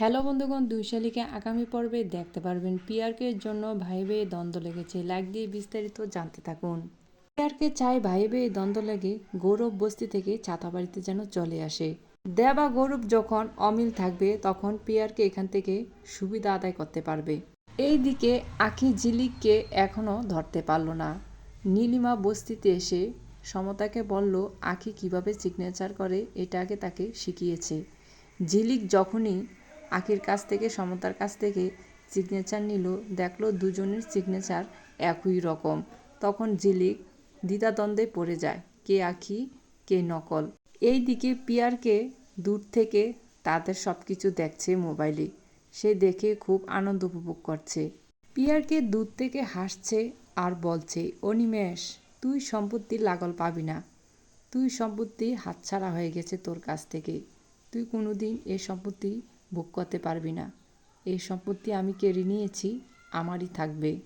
Hello বন্ধুগণ দুই শালিকে আগামী পর্বে দেখতে পারবেন পিয়ারকে জন্য ভাই ভাইয়ে দ্বন্দ্ব লেগেছে। লাইক দিয়ে বিস্তারিত জানতে থাকুন। পিয়ারকে চাই ভাই ভাইয়ে দ্বন্দ্ব লেগে গৌরব বস্তি থেকে ছাতাবাড়িতে যেন চলে আসে। দেবা গৌরব যখন অমিল থাকবে, তখন পিয়ারকে এখান থেকে সুবিধা আদায় করতে পারবে। এই দিকে আখি জিলিককে এখনও ধরতে পারল না। নীলিমা বস্তিতে এসে সমতাকে বলল, আখি কীভাবে সিগনেচার করে, এটা আগে তাকে শিখিয়েছে। ঝিলিক যখনই আখির কাছ থেকে, সমতার কাছ থেকে সিগনেচার নিল। দেখল দুজনের সিগনেচার একই রকম। তখন ঝিলিক দ্বিধাদ্বন্দ্বে পড়ে যায়, কে আখি, কে নকল। এই দিকে পিয়ারকে দূর থেকে তাদের সব কিছু দেখছে মোবাইলে। সে দেখে খুব আনন্দ উপভোগ করছে। পিয়ারকে দূর থেকে হাসছে আর বলছে, অনিমেষ, তুই সম্পত্তি লাগল পাবি না। তুই সম্পত্তি হাতছাড়া হয়ে গেছে তোর কাছ থেকে। তুই কোনোদিন এ সম্পত্তি ভোগ করতে পারবি না। এই সম্পত্তি আমি কেড়ে নিয়েছি আমারই থাকবে।